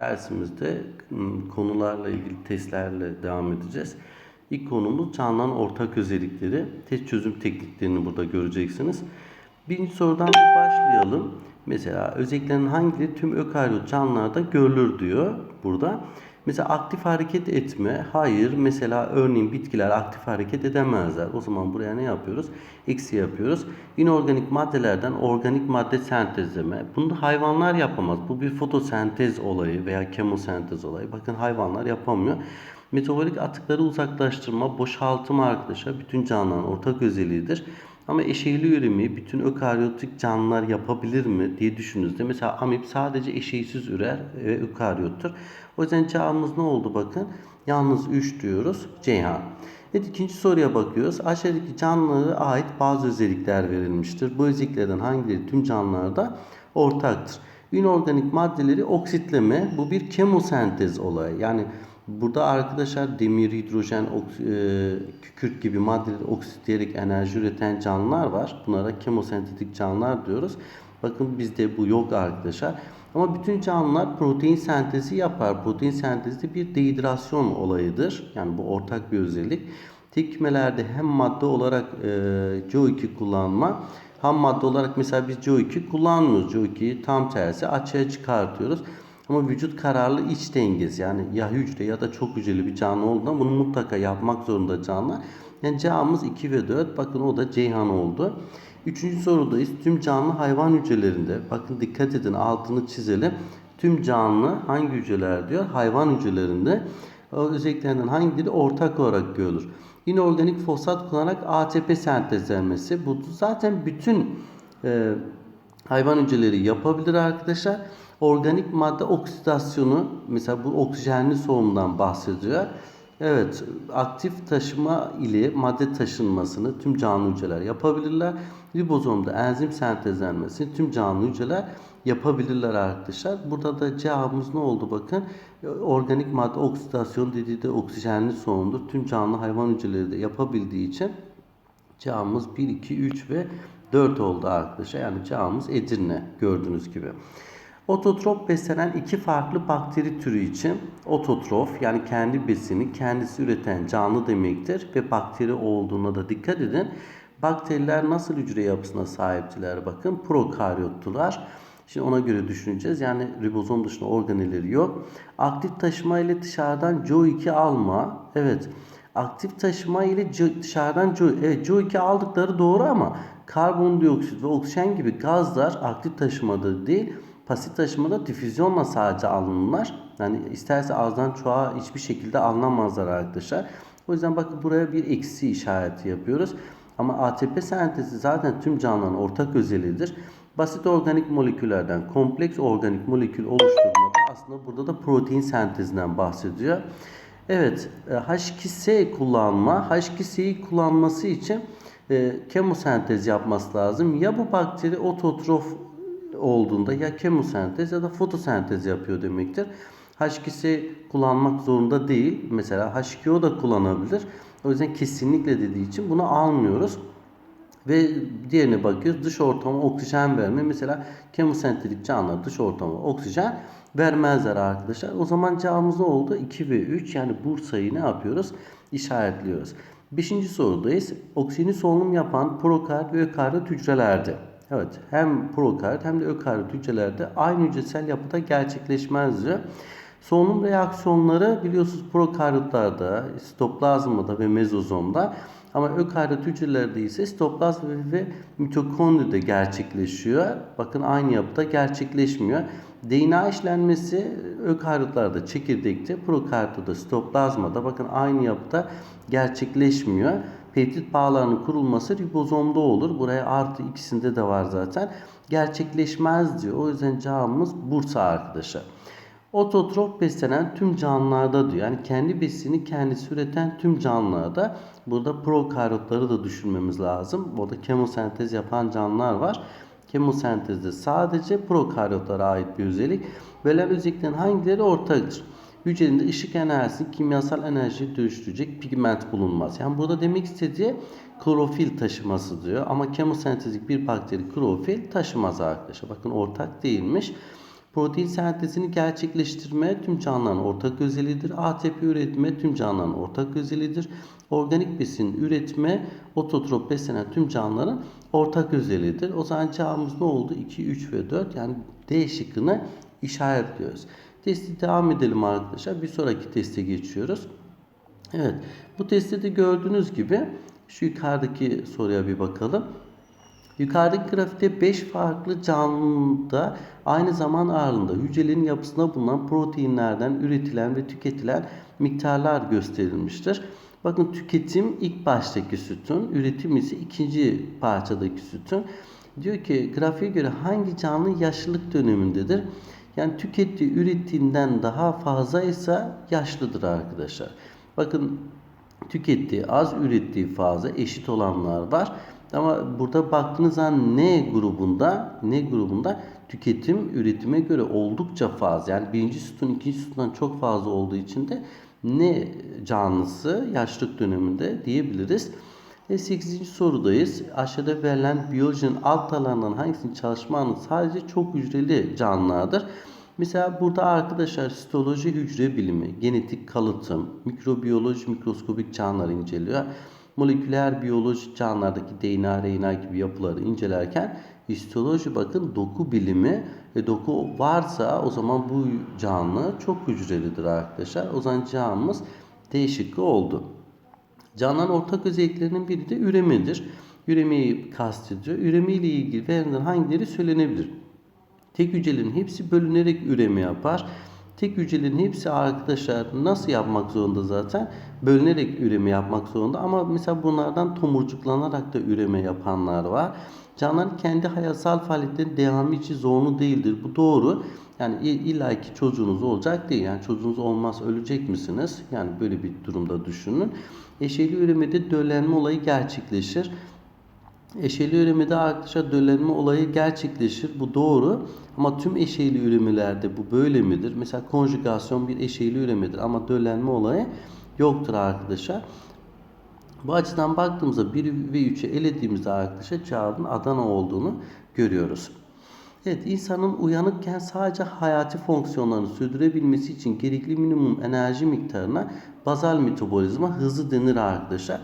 Dersimizde konularla ilgili testlerle devam edeceğiz. İlk konumuz canlıların ortak özellikleri. Test çözüm tekniklerini burada göreceksiniz. Birinci sorudan başlayalım. Mesela özelliklerin hangileri tüm ökaryot canlılarda görülür diyor burada. Mesela aktif hareket etme. Hayır. Mesela örneğin bitkiler aktif hareket edemezler. O zaman buraya ne yapıyoruz? Eksi yapıyoruz. İnorganik maddelerden organik madde sentezleme. Bunu da hayvanlar yapamaz. Bu bir fotosentez olayı veya kemosentez olayı. Bakın hayvanlar yapamıyor. Metabolik atıkları uzaklaştırma, boşaltım arkadaşlar bütün canlıların ortak özelliğidir. Ama eşeyli üremi bütün ökaryotik canlılar yapabilir mi diye düşündüğünüzde mesela amip sadece eşeysiz ürer ve ökaryottur. O yüzden cevabımız ne oldu bakın. Yalnız 3 diyoruz Ceyhan. Evet ikinci soruya bakıyoruz. Aşağıdaki canlılara ait bazı özellikler verilmiştir. Bu özelliklerden hangileri tüm canlılarda ortaktır? İnorganik maddeleri oksitleme bu bir kemosentez olayı. Yani burada arkadaşlar demir, hidrojen, e, kükürt gibi maddeleri oksitleyerek enerji üreten canlılar var. Bunlara kemosentetik canlılar diyoruz. Bakın bizde bu yok arkadaşlar. Ama bütün canlılar protein sentezi yapar. Protein sentezi de bir dehidrasyon olayıdır. Yani bu ortak bir özellik. Tekmelerde hem madde olarak e, CO2 kullanma ham madde olarak mesela biz CO2 kullanmıyoruz. CO2'yi tam tersi açığa çıkartıyoruz. Ama vücut kararlı iç dengesi yani ya hücre ya da çok hücreli bir canlı olduğunda bunu mutlaka yapmak zorunda canlı. Yani C'miz 2 ve 4. Bakın o da Ceyhan oldu. Üçüncü sorudayız. Tüm canlı hayvan hücrelerinde. Bakın dikkat edin altını çizelim. Tüm canlı hangi hücreler diyor? Hayvan hücrelerinde. Özelliklerinden hangileri ortak olarak görülür? İnorganik fosfat kullanarak ATP sentezlenmesi. Bu zaten bütün e, hayvan hücreleri yapabilir arkadaşlar. Organik madde oksidasyonu mesela bu oksijenli solunumdan bahsediyor. Evet, aktif taşıma ile madde taşınmasını tüm canlı hücreler yapabilirler. Ribozomda enzim sentezlenmesini tüm canlı hücreler yapabilirler arkadaşlar. Burada da cevabımız ne oldu bakın. Organik madde oksidasyonu dediği de oksijenli solunumdur. Tüm canlı hayvan hücreleri de yapabildiği için cevabımız 1, 2, 3 ve 4 oldu arkadaşlar. Yani cevabımız Edirne gördüğünüz gibi. Ototrop beslenen iki farklı bakteri türü için ototrof yani kendi besini kendisi üreten canlı demektir ve bakteri olduğuna da dikkat edin. Bakteriler nasıl hücre yapısına sahiptiler bakın prokaryottular. Şimdi ona göre düşüneceğiz. Yani ribozom dışında organeleri yok. Aktif taşıma ile dışarıdan CO2 alma. Evet. Aktif taşıma ile dışarıdan CO2, evet CO2 aldıkları doğru ama karbondioksit ve oksijen gibi gazlar aktif taşımada değil pasif taşımada difüzyonla sadece alınırlar. Yani isterse ağızdan çoğa hiçbir şekilde alınamazlar arkadaşlar. O yüzden bakın buraya bir eksi işareti yapıyoruz. Ama ATP sentezi zaten tüm canlıların ortak özelliğidir. Basit organik moleküllerden kompleks organik molekül oluşturmada aslında burada da protein sentezinden bahsediyor. Evet, e, H2S kullanma, H2S'yi kullanması için e, kemosentez yapması lazım. Ya bu bakteri ototrof olduğunda ya kemosentez ya da fotosentez yapıyor demektir. H2S kullanmak zorunda değil. Mesela H2O da kullanabilir. O yüzden kesinlikle dediği için bunu almıyoruz. Ve diğerine bakıyoruz. Dış ortama oksijen verme. Mesela kemosentetik canlılar dış ortama oksijen vermezler arkadaşlar. O zaman cevabımız ne oldu? 2 ve 3 yani Bursa'yı ne yapıyoruz? İşaretliyoruz. Beşinci sorudayız. Oksijeni solunum yapan prokaryot ve ökaryot hücrelerde. Evet hem prokaryot hem de ökaryot hücrelerde aynı hücresel yapıda gerçekleşmez diyor. Solunum reaksiyonları biliyorsunuz prokaryotlarda, sitoplazmada ve mezozomda ama ökaryot hücrelerde ise sitoplazm ve mitokondride gerçekleşiyor. Bakın aynı yapıda gerçekleşmiyor. DNA işlenmesi ökaryotlarda çekirdekte, prokaryotta sitoplazmada bakın aynı yapıda gerçekleşmiyor. Peptit bağlarının kurulması ribozomda olur. Buraya artı ikisinde de var zaten. Gerçekleşmez diyor. O yüzden cevabımız Bursa arkadaşlar. Ototrop beslenen tüm canlılarda diyor. Yani kendi besini kendisi üreten tüm canlılarda. Burada prokaryotları da düşünmemiz lazım. Burada kemosentez yapan canlılar var. Kemosentezde sadece prokaryotlara ait bir özellik. Verilen özelliklerin hangileri ortaktır? Hücrenin ışık enerjisini kimyasal enerjiye dönüştürecek pigment bulunmaz. Yani burada demek istediği klorofil taşıması diyor. Ama kemosentezik bir bakteri klorofil taşımaz arkadaşlar. Bakın ortak değilmiş. Protein sentezini gerçekleştirme tüm canlıların ortak özelliğidir. ATP üretme tüm canlıların ortak özelliğidir. Organik besin üretme ototrop beslenen tüm canlıların ortak özelliğidir. O zaman cevabımız ne oldu? 2, 3 ve 4 yani D şıkkını işaretliyoruz. Testi devam edelim arkadaşlar. Bir sonraki teste geçiyoruz. Evet. Bu testte de gördüğünüz gibi şu yukarıdaki soruya bir bakalım. Yukarıdaki grafikte 5 farklı canlıda aynı zaman aralığında hücrelerin yapısında bulunan proteinlerden üretilen ve tüketilen miktarlar gösterilmiştir. Bakın tüketim ilk baştaki sütun, üretim ise ikinci parçadaki sütun. Diyor ki grafiğe göre hangi canlı yaşlılık dönemindedir? Yani tükettiği ürettiğinden daha fazla yaşlıdır arkadaşlar. Bakın tükettiği az ürettiği fazla eşit olanlar var. Ama burada baktığınız zaman ne grubunda ne grubunda tüketim üretime göre oldukça fazla. Yani birinci sütun ikinci sütundan çok fazla olduğu için de ne canlısı yaşlık döneminde diyebiliriz. Ve 8. sorudayız. Aşağıda verilen biyolojinin alt alanından hangisinin çalışma alanı sadece çok hücreli canlılardır. Mesela burada arkadaşlar histoloji hücre bilimi, genetik kalıtım, mikrobiyoloji mikroskobik canlıları inceliyor. Moleküler biyoloji canlılardaki DNA, RNA gibi yapıları incelerken histoloji bakın doku bilimi ve doku varsa o zaman bu canlı çok hücrelidir arkadaşlar. O zaman canlımız D şıkkı oldu. Canlıların ortak özelliklerinin biri de üremedir. Üremeyi kastediyor. Üreme ile ilgili verilen hangileri söylenebilir? Tek hücrelerin hepsi bölünerek üreme yapar. Tek hücrelerin hepsi arkadaşlar nasıl yapmak zorunda zaten? Bölünerek üreme yapmak zorunda ama mesela bunlardan tomurcuklanarak da üreme yapanlar var. Canlıların kendi hayatsal faaliyetlerin devamı için zorunlu değildir. Bu doğru. Yani illa ki çocuğunuz olacak değil. Yani çocuğunuz olmaz ölecek misiniz? Yani böyle bir durumda düşünün. Eşeli üremede döllenme olayı gerçekleşir. Eşeli üremede arkadaşlar döllenme olayı gerçekleşir. Bu doğru. Ama tüm eşeğli üremelerde bu böyle midir? Mesela konjugasyon bir eşeğli üremedir ama döllenme olayı yoktur arkadaşlar. Bu açıdan baktığımızda 1 ve 3'ü elediğimizde arkadaşlar cevabın Adana olduğunu görüyoruz. Evet insanın uyanıkken sadece hayati fonksiyonlarını sürdürebilmesi için gerekli minimum enerji miktarına bazal metabolizma hızı denir arkadaşlar.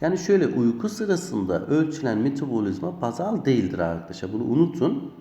Yani şöyle uyku sırasında ölçülen metabolizma bazal değildir arkadaşlar. Bunu unutun.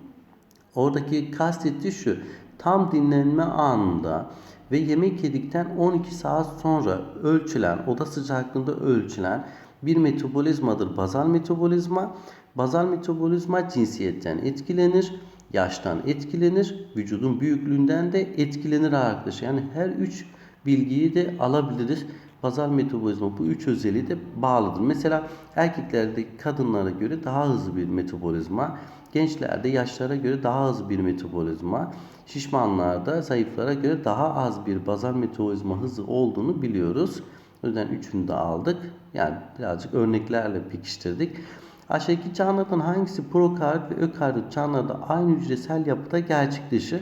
Oradaki kastettiği şu. Tam dinlenme anında ve yemek yedikten 12 saat sonra ölçülen, oda sıcaklığında ölçülen bir metabolizmadır bazal metabolizma. Bazal metabolizma cinsiyetten etkilenir, yaştan etkilenir, vücudun büyüklüğünden de etkilenir arkadaşlar. Yani her üç bilgiyi de alabiliriz. Bazal metabolizma bu üç özelliği de bağlıdır. Mesela erkeklerde kadınlara göre daha hızlı bir metabolizma, gençlerde yaşlara göre daha hızlı bir metabolizma, şişmanlarda zayıflara göre daha az bir bazal metabolizma hızı olduğunu biliyoruz. O yüzden üçünü de aldık. Yani birazcık örneklerle pekiştirdik. Aşağıdaki canlılardan hangisi prokaryot ve ökaryot canlılarda aynı hücresel yapıda gerçekleşir?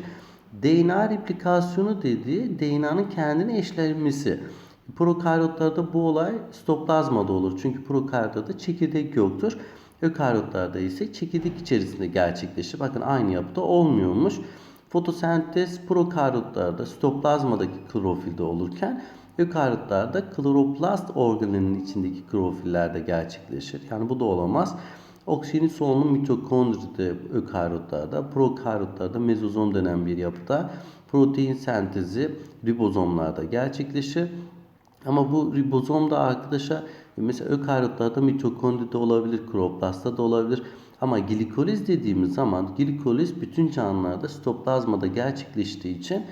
DNA replikasyonu dediği DNA'nın kendini eşlenmesi. Prokaryotlarda bu olay stoplazmada olur. Çünkü prokaryotta çekirdek yoktur. Ökaryotlarda ise çekirdek içerisinde gerçekleşir. Bakın aynı yapıda olmuyormuş. Fotosentez prokaryotlarda stoplazmadaki klorofilde olurken ökaryotlarda kloroplast organelinin içindeki klorofillerde gerçekleşir. Yani bu da olamaz. Oksijenin solunum mitokondride ökaryotlarda, prokaryotlarda mezozom denen bir yapıda protein sentezi ribozomlarda gerçekleşir. Ama bu ribozomda arkadaşa mesela ökaryotlarda mitokondride olabilir, kloroplastta da olabilir. Ama glikoliz dediğimiz zaman glikoliz bütün canlılarda sitoplazmada gerçekleştiği için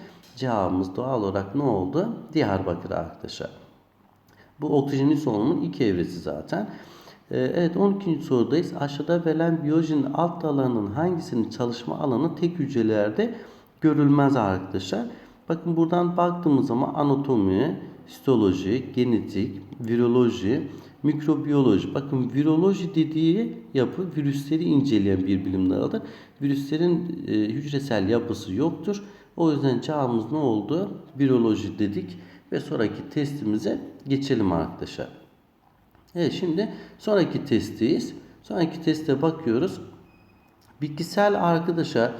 cevabımız doğal olarak ne oldu? Diyarbakır arkadaşlar. Bu oksijenin solunumun ilk evresi zaten. Ee, evet 12. sorudayız. Aşağıda verilen biyolojinin alt alanının hangisinin çalışma alanı tek hücrelerde görülmez arkadaşlar. Bakın buradan baktığımız zaman anatomi, histoloji, genetik, viroloji, mikrobiyoloji. Bakın viroloji dediği yapı virüsleri inceleyen bir bilim dalıdır. Virüslerin e, hücresel yapısı yoktur. O yüzden cevabımız ne oldu? Viroloji dedik ve sonraki testimize geçelim arkadaşlar. Evet şimdi sonraki testteyiz. Sonraki teste bakıyoruz. Bitkisel arkadaşlar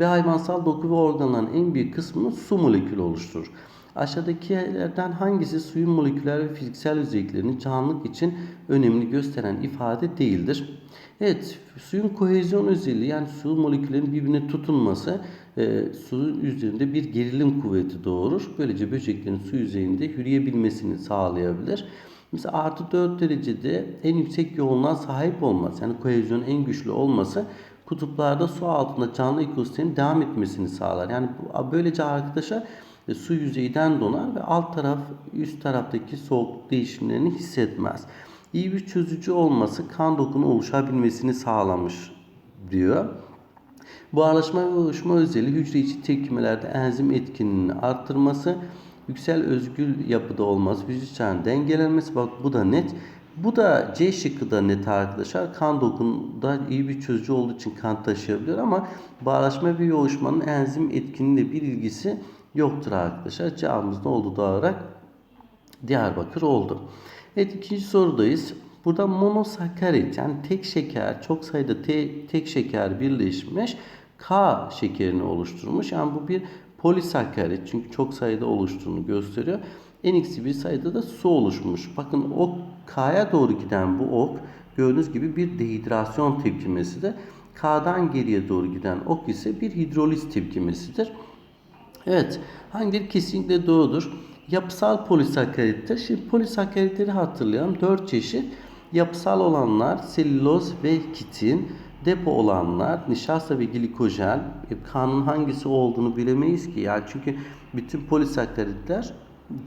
ve hayvansal doku ve organların en büyük kısmını su molekülü oluşturur. Aşağıdakilerden hangisi suyun moleküler ve fiziksel özelliklerini canlılık için önemli gösteren ifade değildir? Evet, suyun kohezyon özelliği yani su moleküllerinin birbirine tutunması e, suyun üzerinde bir gerilim kuvveti doğurur. Böylece böceklerin su yüzeyinde yürüyebilmesini sağlayabilir. Mesela artı 4 derecede en yüksek yoğunluğa sahip olması yani kohezyonun en güçlü olması kutuplarda su altında canlı ekosistemin devam etmesini sağlar. Yani böylece arkadaşlar e, su yüzeyden donar ve alt taraf üst taraftaki soğukluk değişimlerini hissetmez. İyi bir çözücü olması kan dokunu oluşabilmesini sağlamış diyor. Buharlaşma ve oluşma özelliği hücre içi tepkimelerde enzim etkinliğini arttırması, yüksel özgül yapıda olması, hücre içerisinde dengelenmesi bak bu da net. Bu da C şıkkı da net arkadaşlar. Kan dokununda iyi bir çözücü olduğu için kan taşıyabiliyor ama bağlaşma ve yoğuşmanın enzim etkinliğiyle bir ilgisi yoktur arkadaşlar. Cevabımız ne oldu olarak? Diyarbakır oldu. Evet ikinci sorudayız. Burada monosakkarit yani tek şeker çok sayıda te, tek şeker birleşmiş K şekerini oluşturmuş. Yani bu bir polisakkarit çünkü çok sayıda oluştuğunu gösteriyor. En eksi bir sayıda da su oluşmuş. Bakın o K'ya doğru giden bu ok gördüğünüz gibi bir dehidrasyon tepkimesidir. K'dan geriye doğru giden ok ise bir hidroliz tepkimesidir. Evet, hangileri kesinlikle doğrudur? Yapısal polisakkaritler. Şimdi polisakkaritleri hatırlayalım. 4 çeşit. Yapısal olanlar selüloz ve kitin. Depo olanlar nişasta ve glikojen. E, kanın hangisi olduğunu bilemeyiz ki. Yani çünkü bütün polisakkaritler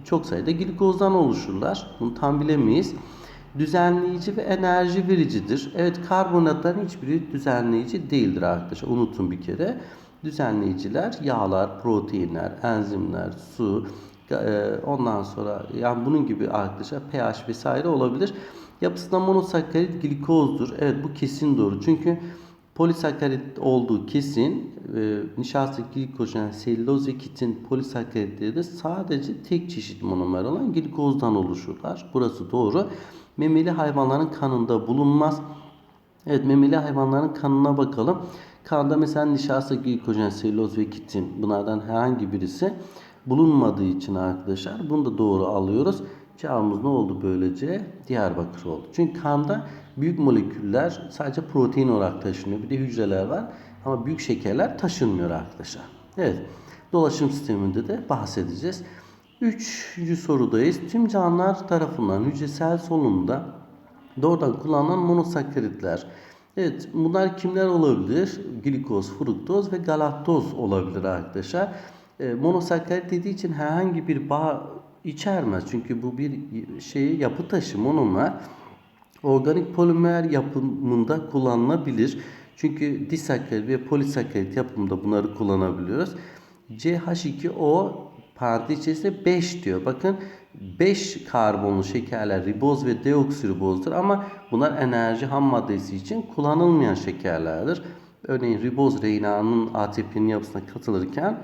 çok sayıda glikozdan oluşurlar. Bunu tam bilemeyiz. Düzenleyici ve enerji vericidir. Evet karbonatların hiçbiri düzenleyici değildir arkadaşlar. Unutun bir kere. Düzenleyiciler yağlar, proteinler, enzimler, su, ondan sonra yani bunun gibi arkadaşlar pH vesaire olabilir. Yapısında monosakkarit glikozdur. Evet bu kesin doğru. Çünkü polisakkarit olduğu kesin. E, nişasta, glikojen, selüloz ve kitin polisakkaritleri de sadece tek çeşit monomer olan glikozdan oluşurlar. Burası doğru. Memeli hayvanların kanında bulunmaz. Evet memeli hayvanların kanına bakalım. Kanda mesela nişasta, glikojen, selüloz ve kitin bunlardan herhangi birisi bulunmadığı için arkadaşlar bunu da doğru alıyoruz. Cevabımız ne oldu böylece? Diyarbakır oldu. Çünkü kanda büyük moleküller sadece protein olarak taşınıyor. Bir de hücreler var ama büyük şekerler taşınmıyor arkadaşlar. Evet. Dolaşım sisteminde de bahsedeceğiz. Üçüncü sorudayız. Tüm canlılar tarafından hücresel solunumda doğrudan kullanılan monosakkaritler. Evet bunlar kimler olabilir? Glikoz, fruktoz ve galaktoz olabilir arkadaşlar. E, monosakkarit dediği için herhangi bir bağ içermez. Çünkü bu bir şey yapı taşı monomer. Organik polimer yapımında kullanılabilir. Çünkü disakkarit ve polisakkarit yapımında bunları kullanabiliyoruz. CH2O parantez içerisinde 5 diyor. Bakın 5 karbonlu şekerler riboz ve deoksiribozdur ama bunlar enerji ham maddesi için kullanılmayan şekerlerdir. Örneğin riboz RNA'nın ATP'nin yapısına katılırken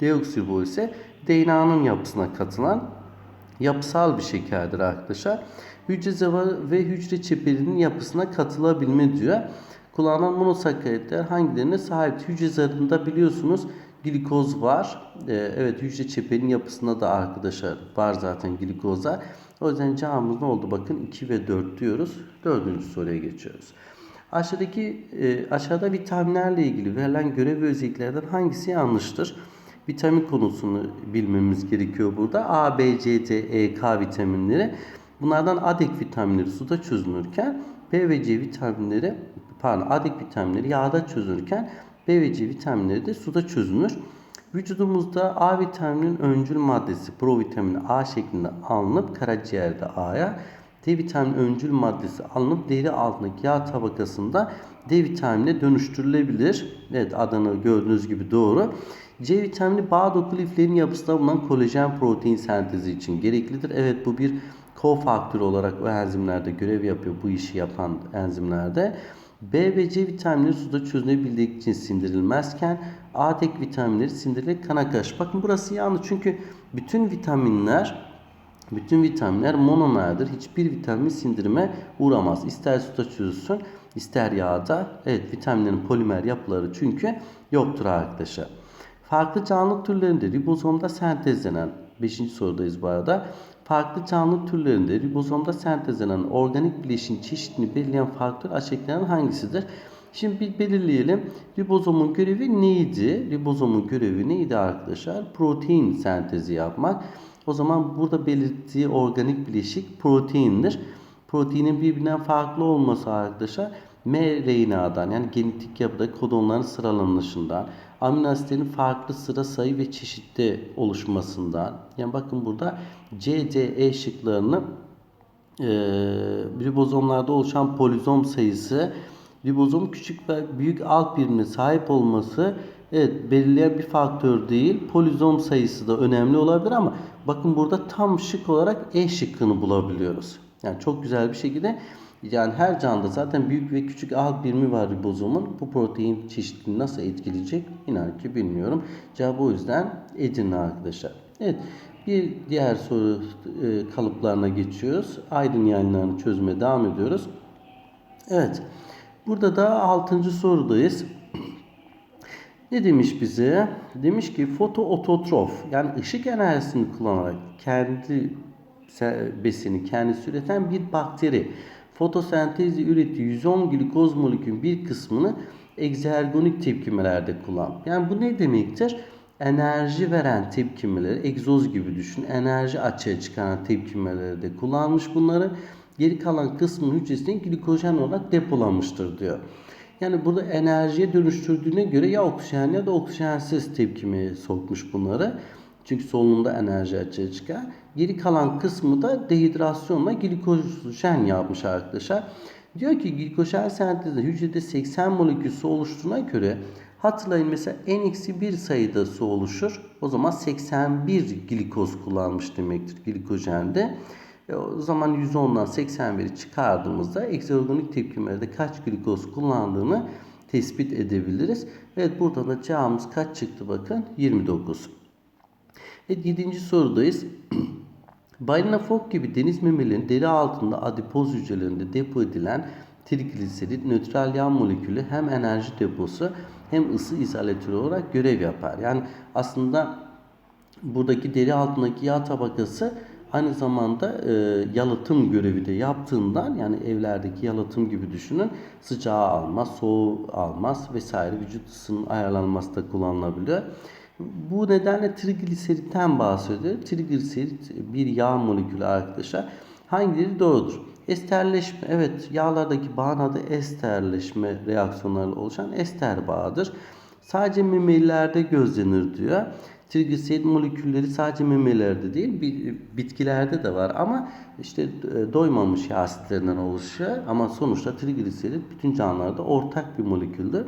deoksiriboz ise DNA'nın yapısına katılan yapısal bir şekerdir arkadaşlar. Hücre zarı ve hücre çeperinin yapısına katılabilme diyor. Kullanılan monosakkaritler hangilerine sahip? Hücre zarında biliyorsunuz glikoz var. Ee, evet hücre çeperinin yapısında da arkadaşlar var zaten glikozlar. O yüzden cevabımız ne oldu? Bakın 2 ve 4 diyoruz. Dördüncü soruya geçiyoruz. Aşağıdaki e, aşağıda vitaminlerle ilgili verilen görev ve özelliklerden hangisi yanlıştır? Vitamin konusunu bilmemiz gerekiyor burada. A, B, C, D, E, K vitaminleri. Bunlardan adek vitaminleri suda çözünürken B ve C vitaminleri pardon adek vitaminleri yağda çözünürken B ve C vitaminleri de suda çözünür. Vücudumuzda A vitaminin öncül maddesi provitamini A şeklinde alınıp karaciğerde A'ya, D vitamini öncül maddesi alınıp deri altındaki yağ tabakasında D vitaminine dönüştürülebilir. Evet adını gördüğünüz gibi doğru. C vitamini bağ doku liflerin yapısında bulunan kolajen protein sentezi için gereklidir. Evet bu bir kofaktör olarak o enzimlerde görev yapıyor bu işi yapan enzimlerde. B ve C vitaminleri suda çözünebildiği için sindirilmezken A tek vitaminleri sindirilerek kana karşı. Bakın burası yanlış çünkü bütün vitaminler bütün vitaminler monomerdir. Hiçbir vitamin sindirime uğramaz. İster suda çözülsün ister yağda. Evet vitaminlerin polimer yapıları çünkü yoktur arkadaşlar. Farklı canlı türlerinde ribozomda sentezlenen 5. sorudayız bu arada. Farklı canlı türlerinde ribozomda sentezlenen organik bileşin çeşidini belirleyen faktör aşağıdakilerden hangisidir? Şimdi bir belirleyelim. Ribozomun görevi neydi? Ribozomun görevi neydi arkadaşlar? Protein sentezi yapmak. O zaman burada belirttiği organik bileşik proteindir. Proteinin birbirinden farklı olması arkadaşlar mRNA'dan yani genetik yapıda kodonların sıralanışından, amino asitlerin farklı sıra sayı ve çeşitte oluşmasından. Yani bakın burada C, D, E şıklarını e, ribozomlarda oluşan polizom sayısı, ribozom küçük ve büyük alt birimine sahip olması evet belirleyen bir faktör değil. Polizom sayısı da önemli olabilir ama bakın burada tam şık olarak E şıkkını bulabiliyoruz. Yani çok güzel bir şekilde yani her canlıda zaten büyük ve küçük alt birimi var ribozomun. Bu protein çeşitliliğini nasıl etkileyecek? İnan ki bilmiyorum. Cevabı o yüzden Edirne arkadaşlar. Evet. Bir diğer soru e, kalıplarına geçiyoruz. Aydın yayınlarını çözmeye devam ediyoruz. Evet. Burada da 6. sorudayız. Ne demiş bize? Demiş ki fotoototrof yani ışık enerjisini kullanarak kendi besini kendisi üreten bir bakteri fotosentezi ürettiği 110 glikoz molekülün bir kısmını egzergonik tepkimelerde kullan. Yani bu ne demektir? Enerji veren tepkimeleri, egzoz gibi düşün, enerji açığa çıkaran tepkimelerde kullanmış bunları. Geri kalan kısmın hücresini glikojen olarak depolamıştır diyor. Yani burada enerjiye dönüştürdüğüne göre ya oksijen ya da oksijensiz tepkimeye sokmuş bunları. Çünkü solunumda enerji açığa çıkar. Geri kalan kısmı da dehidrasyonla glikojen yapmış arkadaşlar. Diyor ki glikojen sentezinde hücrede 80 molekül su oluştuğuna göre hatırlayın mesela n-1 sayıda su oluşur. O zaman 81 glikoz kullanmış demektir glikojende. E o zaman 110'dan 81'i çıkardığımızda egzoorganik tepkimelerde kaç glikoz kullandığını tespit edebiliriz. Evet burada da cevabımız kaç çıktı bakın 29. Evet 7. sorudayız. Balina fok gibi deniz memelilerinin deri altında adipoz hücrelerinde depo edilen trigliserit nötral yağ molekülü hem enerji deposu hem ısı izolatörü olarak görev yapar. Yani aslında buradaki deri altındaki yağ tabakası aynı zamanda e, yalıtım görevi de yaptığından yani evlerdeki yalıtım gibi düşünün sıcağı almaz, soğuğu almaz vesaire vücut ısının ayarlanması da kullanılabiliyor. Bu nedenle trigliseritten bahsediyor. Trigliserit bir yağ molekülü arkadaşlar. Hangileri doğrudur? Esterleşme. Evet yağlardaki bağın adı esterleşme reaksiyonlarıyla oluşan ester bağıdır. Sadece memelilerde gözlenir diyor. Trigliserit molekülleri sadece memelilerde değil bitkilerde de var ama işte e, doymamış yağ asitlerinden oluşuyor. Ama sonuçta trigliserit bütün canlılarda ortak bir moleküldür.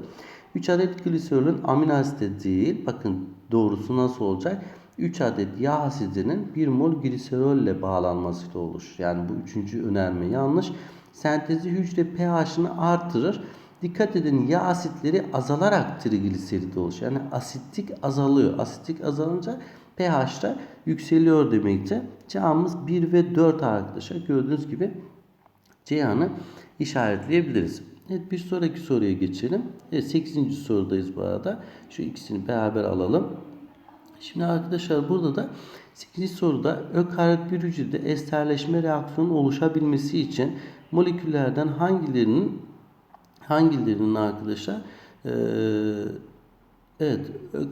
3 adet gliserolün amino asidi değil. Bakın doğrusu nasıl olacak? 3 adet yağ asidinin 1 mol gliserol ile bağlanmasıyla olur. Yani bu üçüncü önerme yanlış. Sentezi hücre pH'ını artırır. Dikkat edin yağ asitleri azalarak trigliserit oluşuyor. Yani asitlik azalıyor. Asitlik azalınca pH da yükseliyor demektir. Cevabımız 1 ve 4 arkadaşlar. Gördüğünüz gibi Ceyhan'ı işaretleyebiliriz. Evet bir sonraki soruya geçelim. Evet 8. sorudayız bu arada. Şu ikisini beraber alalım. Şimdi arkadaşlar burada da 8. soruda ökaryot bir hücrede esterleşme reaksiyonu oluşabilmesi için moleküllerden hangilerinin hangilerinin arkadaşlar ee, evet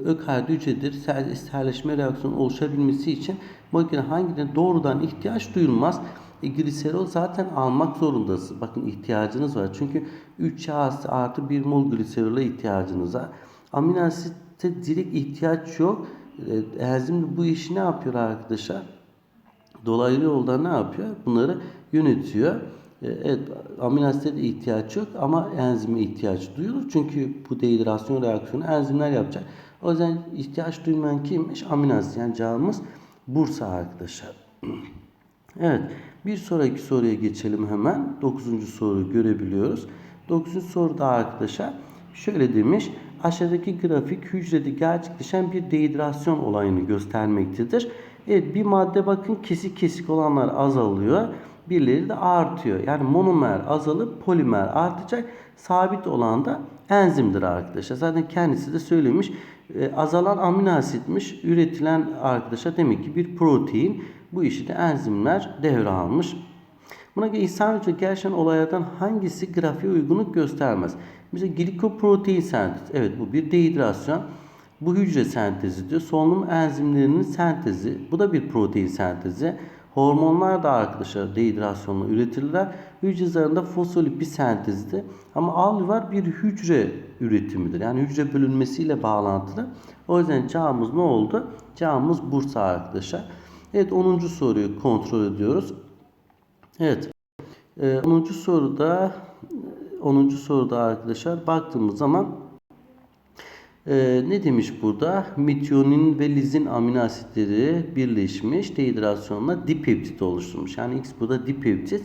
ökaryot hücredir esterleşme reaksiyonu oluşabilmesi için moleküllerin hangilerine doğrudan ihtiyaç duyulmaz. E, gliserol zaten almak zorundasınız. Bakın ihtiyacınız var. Çünkü 3 yağ artı 1 mol gliserole ihtiyacınız var. Amino asitte direkt ihtiyaç yok. E, enzim bu işi ne yapıyor arkadaşlar? Dolaylı yolda ne yapıyor? Bunları yönetiyor. E, evet amino asite ihtiyaç yok ama enzime ihtiyaç duyulur. Çünkü bu dehidrasyon reaksiyonu enzimler yapacak. O yüzden ihtiyaç duymayan kimmiş? Amino asit. Yani cevabımız Bursa arkadaşlar. evet. Bir sonraki soruya geçelim hemen. Dokuzuncu soruyu görebiliyoruz. Dokuzuncu soruda arkadaşlar şöyle demiş. Aşağıdaki grafik hücrede gerçekleşen bir dehidrasyon olayını göstermektedir. Evet bir madde bakın kesik kesik olanlar azalıyor. birileri de artıyor. Yani monomer azalıp polimer artacak. Sabit olan da enzimdir arkadaşlar. Zaten kendisi de söylemiş. E, azalan amino asitmiş. Üretilen arkadaşlar demek ki bir protein. Bu işi de enzimler devralmış. Buna göre insan vücudu gerçekten olaylardan hangisi grafiğe uygunluk göstermez? Mesela glikoprotein sentezi. Evet bu bir dehidrasyon. Bu hücre sentezi diyor. Solunum enzimlerinin sentezi. Bu da bir protein sentezi. Hormonlar da arkadaşlar dehidrasyonla üretirler. Hücre zarında fosfolipid sentezidir. Ama alüvar bir hücre üretimidir. Yani hücre bölünmesiyle bağlantılı. O yüzden cevabımız ne oldu? Cevabımız Bursa arkadaşlar. Evet 10. soruyu kontrol ediyoruz. Evet. Ee, 10. soruda 10. soruda arkadaşlar baktığımız zaman ee, ne demiş burada? Metiyonin ve lizin amino asitleri birleşmiş dehidrasyonla dipeptit oluşturmuş. Yani X burada dipeptit.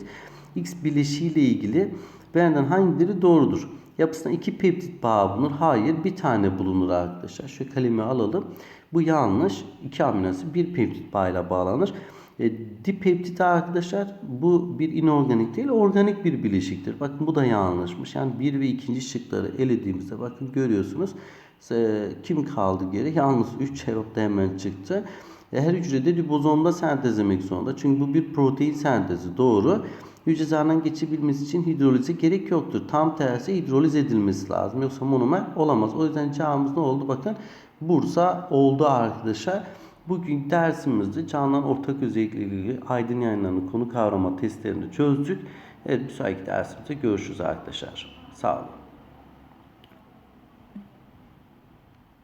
X bileşiğiyle ilgili benden hangileri doğrudur? Yapısında iki peptit bağı bulunur. Hayır bir tane bulunur arkadaşlar. Şu kalemi alalım. Bu yanlış. İki amino asit bir peptit bağıyla bağlanır. E, dipeptit arkadaşlar bu bir inorganik değil organik bir bileşiktir. Bakın bu da yanlışmış. Yani bir ve ikinci şıkları elediğimizde bakın görüyorsunuz. E, kim kaldı geri? Yalnız 3 cevap da hemen çıktı. E, her hücrede ribozomda sentezlemek zorunda. Çünkü bu bir protein sentezi. Doğru. Hücre zarından geçebilmesi için hidrolize gerek yoktur. Tam tersi hidroliz edilmesi lazım. Yoksa monomer olamaz. O yüzden cevabımız ne oldu? Bakın Bursa oldu arkadaşlar. Bugün dersimizde canlıların ortak özellikleriyle aydın yayınlarının konu kavrama testlerini çözdük. Evet bir sonraki dersimizde görüşürüz arkadaşlar. Sağ olun.